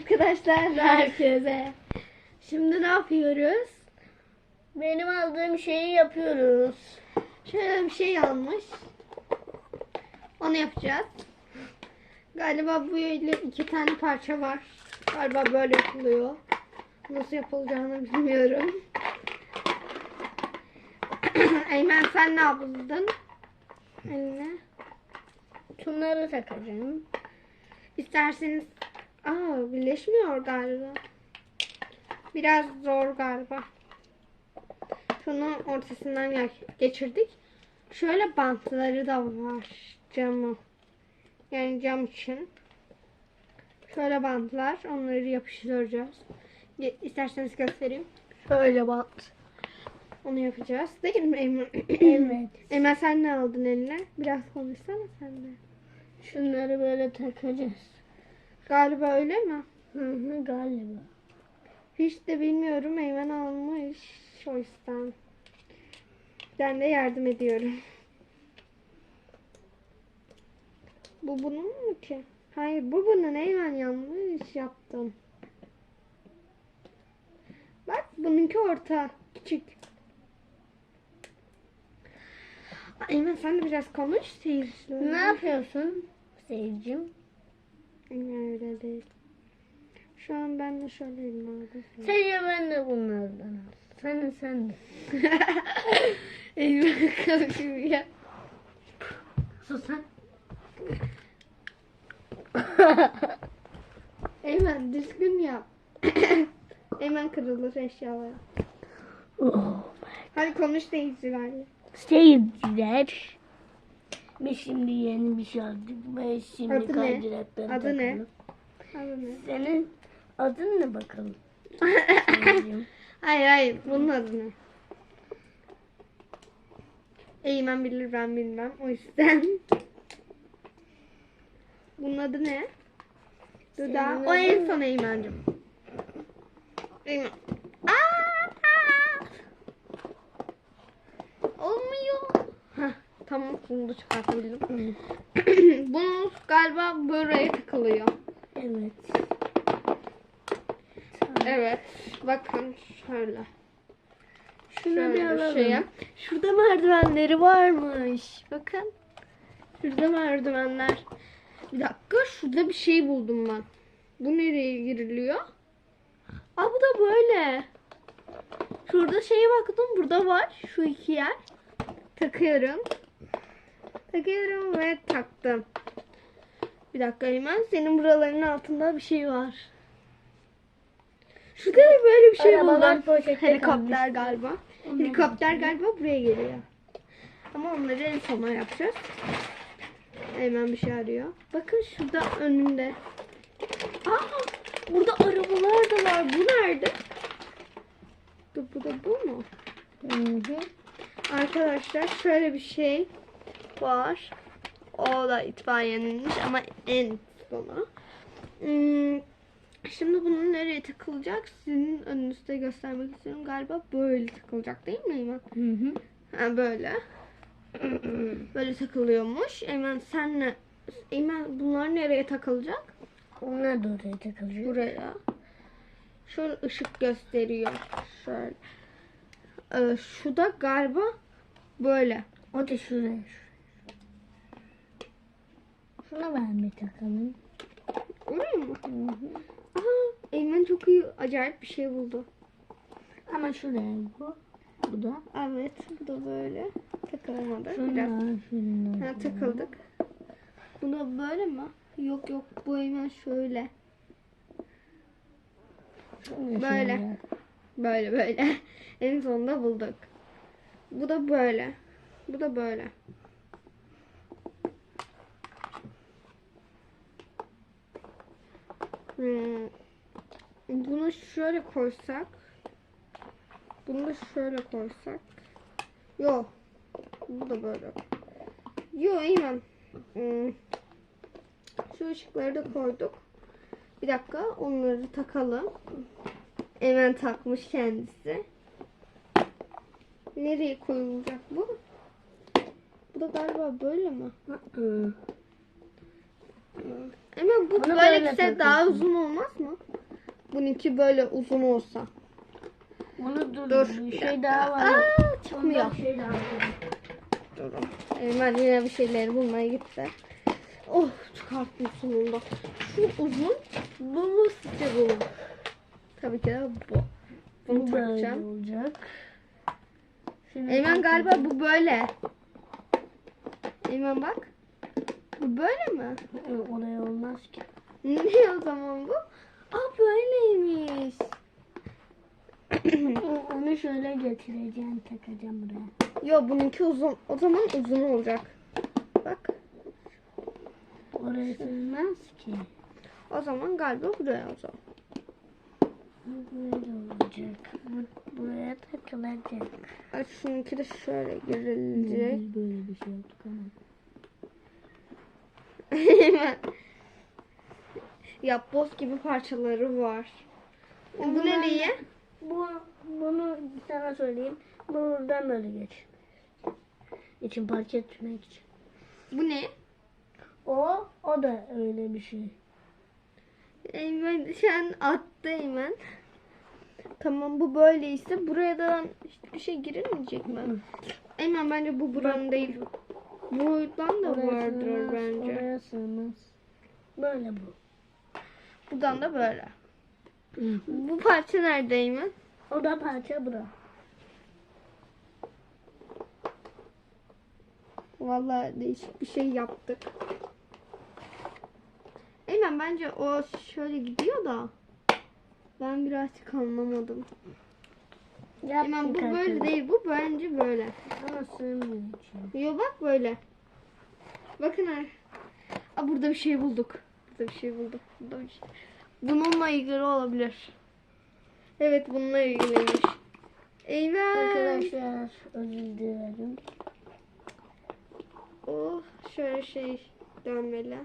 arkadaşlar herkese. Şimdi ne yapıyoruz? Benim aldığım şeyi yapıyoruz. Şöyle bir şey almış. Onu yapacağız. Galiba bu böyle iki tane parça var. Galiba böyle yapılıyor. Nasıl yapılacağını bilmiyorum. Eymen sen ne yaptın? Eline. Şunları takacağım. İsterseniz Aa birleşmiyor galiba. Biraz zor galiba. Şunu ortasından ge- geçirdik. Şöyle bantları da var camı. Yani cam için. Şöyle bantlar. Onları yapıştıracağız. İsterseniz göstereyim. Şöyle bant. Onu yapacağız. Değil mi Eymen? Evet. Eymen sen ne aldın eline? Biraz konuşsana sen de. Şunları böyle takacağız. Galiba öyle mi? Hı hı galiba. Hiç de bilmiyorum. Eymen almış. O yüzden. Ben de yardım ediyorum. Bu bunun mu ki? Hayır bu bunun Eymen yanlış yaptım. Bak bununki orta. Küçük. Eymen sen de biraz konuş seyircilerine. Ne yapıyorsun seyircim? Öyle değil. Şu an ben de şöyle elime aldım. Sen ya ben de bunlardan al. Sen de sen de. Eymen kalkıyor. Sus sen. Eymen düzgün yap. Eymen kırılır eşyalar. oh. Hadi konuş seyircilerle. Seyirciler. Biz şimdi yeni bir şey aldık ve şimdi Adı ne? kaydırakları Adı ne? Adı ne? Senin adın ne bakalım? Hayır hayır bunun adı ne? Eymen bilir ben bilmem o yüzden. Bunun adı ne? Senin O en son Eymen'cim. Eymen. Aa! Olmuyor. Tamam bunu da çıkartabildim. Bunu galiba buraya takılıyor. evet. Evet. Bakın şöyle. Şunu bir alalım. şey yap. Şurada merdivenleri varmış. Bakın. Şurada merdivenler. Bir dakika şurada bir şey buldum ben. Bu nereye giriliyor? Aa bu da böyle. Şurada şeye baktım burada var. Şu iki yer. Takıyorum. Takıyorum ve taktım. Bir dakika hemen senin buraların altında bir şey var. Şurada da böyle bir şey Arabalar buldum. Helikopter kalmış. galiba. Helikopter galiba buraya geliyor. Ama onları en sona yapacağız. Hemen bir şey arıyor. Bakın şurada önünde. Aa, burada arabalar da var. Bu nerede? Dur bu da bu mu? Hı hı. Arkadaşlar şöyle bir şey var. O da itfaiyeninmiş ama en sonu. Hmm, Şimdi bunun nereye takılacak? Sizin önünüzde göstermek istiyorum. Galiba böyle takılacak değil mi Eymen? Hı hı. Ha böyle. böyle takılıyormuş. Eymen sen ne? Eymen bunlar nereye takılacak? Onlar da oraya takılacak. Buraya. Şöyle ışık gösteriyor. Şöyle. Ee, şu da galiba böyle. O da şuraya. Şuna ben bir takalım. Oraya mı? Hı hı. Aha, Eymen çok iyi, acayip bir şey buldu. Ama şuraya bu. Bu da. Evet, bu da böyle. Takılamadı. Biraz. Şunlar, şunlar. Ha, takıldık. Bu da böyle mi? Yok yok, bu Eymen şöyle. şunlar, Böyle. şunlar. Böyle böyle. en sonunda bulduk. Bu da böyle. Bu da böyle. Hmm. Bunu şöyle koysak. Bunu da şöyle koysak. Yok. Bu da böyle. Eymen. Hmm. Şu ışıkları da koyduk. Bir dakika onları takalım. Hemen takmış kendisi. Nereye koyulacak bu? Bu da galiba böyle mi? Ama bu Bunu böyle böyle gitse daha takıyorsun. uzun olmaz mı? Bununki böyle uzun olsa. Bunu dur. Dur. Bir bir şey dakika. daha var. Aa, çıkmıyor. Ondan bir şey daha var. Durun. Eymen yine bir şeyleri bulmaya gitti. Oh çıkarttım sonunda. Şu uzun, bu mu sizce bu mu? Tabii ki de bu. Bunu Bu böyle takacağım. olacak. Şimdi Eymen galiba bu böyle. Eymen bak. Bu böyle mi? Yok, Oraya olmaz ki. Ne o zaman bu? Aa böyleymiş. Onu şöyle getireceğim, takacağım buraya. Yo bununki uzun. O zaman uzun olacak. Bak. Oraya sığmaz ki. O zaman galiba buraya o zaman. Böyle olacak. Bu, buraya takılacak. Şununki de şöyle girilecek. Biz böyle bir şey yaptık ama. Yapboz gibi parçaları var. Bu Ondan- nereye? Bu, bunu sana söyleyeyim. Buradan böyle geç. İçin parça etmek için. Bu ne? O, o da öyle bir şey. Eymen şu an attı Eymen. Tamam bu böyleyse buradan hiçbir şey girilmeyecek mi? Eymen bence bu buranın değil. Buradan da Oraya vardır sığmaz, bence. Oraya sığmaz. Böyle bu. Buradan da böyle. Bu parça nerede Eymen? O da parça bura. Vallahi değişik bir şey yaptık. Eymen bence o şöyle gidiyor da. Ben birazcık anlamadım. Eymen bu Yaptık böyle değil. Bu bence böyle. Ama sığmıyor içine. Yo bak böyle. Bakın her. Aa, burada bir şey bulduk. Burada bir şey bulduk. Burada bir şey. Bununla ilgili olabilir. Evet bununla ilgiliymiş. Eymen. Arkadaşlar özür dilerim. Oh şöyle şey dönmeli.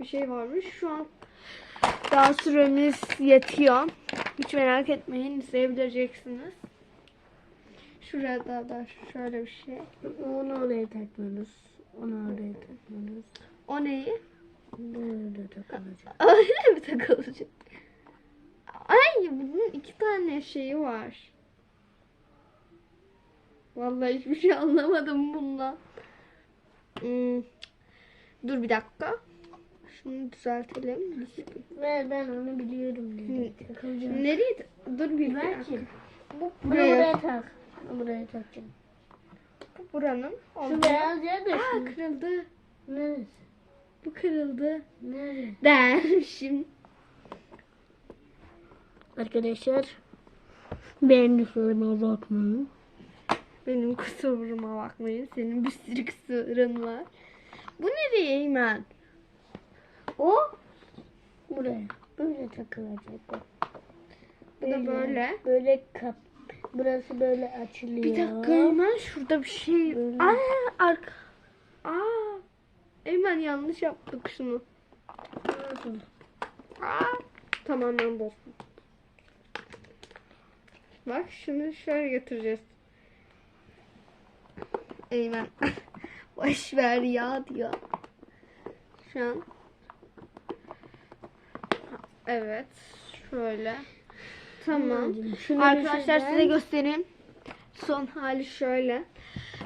Bir şey varmış. Şu an daha süremiz yetiyor. Hiç merak etmeyin. izleyebileceksiniz. Şurada da şöyle bir şey. Onu oraya takmıyoruz. Onu oraya takmıyoruz. O neyi? Böyle takılacak. Öyle mi takılacak? Ay bunun iki tane şeyi var. Vallahi hiçbir şey anlamadım bundan. Hmm. Dur bir dakika. Şunu düzeltelim. Ve ben onu biliyorum. Takılacak. Nereye? Dur bir Ver dakika. ki. Bu buraya. buraya tak. Buraya takacağım. Buranın. Şu beyaz yer de Aa kırıldı. Neresi? Bu kırıldı. Nerede? Dermişim. Arkadaşlar benim kusuruma bakmayın. Benim kusuruma bakmayın. Senin bir sürü kusurun var. Bu nereye Eymen? O buraya. Böyle takılacak o. Bu da böyle. Böyle kap. Burası böyle açılıyor. Bir dakika Eymen şurada bir şey. Böyle. Aa arka. Aa. Eymen yanlış yaptık şunu. Nasıl? Aa. Tamamen bozdum. Bak şunu şöyle götüreceğiz. Eymen. Boş ver ya diyor. Şu an. Evet. Şöyle. Tamam. Şunu Arkadaşlar size göstereyim. Son hali şöyle.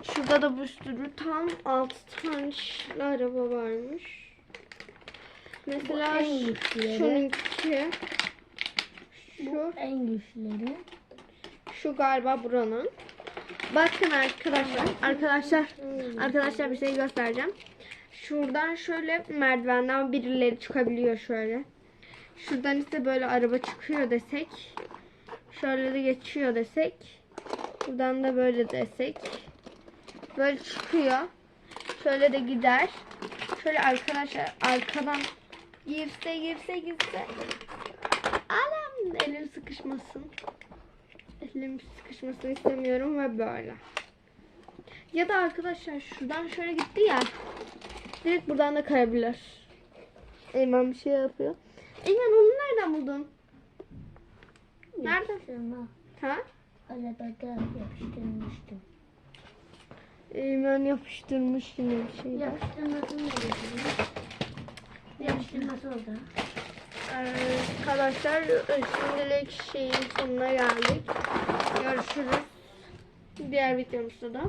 Şurada da bir sürü tam 6 tane araba varmış. Mesela şununki şu en güçleri. şu galiba buranın. Bakın arkadaşlar. Arkadaşlar arkadaşlar bir şey göstereceğim. Şuradan şöyle merdivenden birileri çıkabiliyor şöyle. Şuradan ise böyle araba çıkıyor desek. Şöyle de geçiyor desek. Buradan da böyle desek. Böyle çıkıyor. Şöyle de gider. Şöyle arkadaşlar arkadan girse girse girse. Alam elim sıkışmasın. Elim sıkışmasını istemiyorum ve böyle. Ya da arkadaşlar şuradan şöyle gitti ya. Direkt buradan da kayabilir. Eymen bir şey yapıyor. Eymen onu nereden buldun? Nerede? Şuna Ha? arabada yapıştırmıştım. Eymen yapıştırmış yine bir şey. Yapıştırmasını da getirdim. Değiştirmesi oldu. Arkadaşlar şimdilik şeyin sonuna geldik. Görüşürüz. Diğer videomuzda da.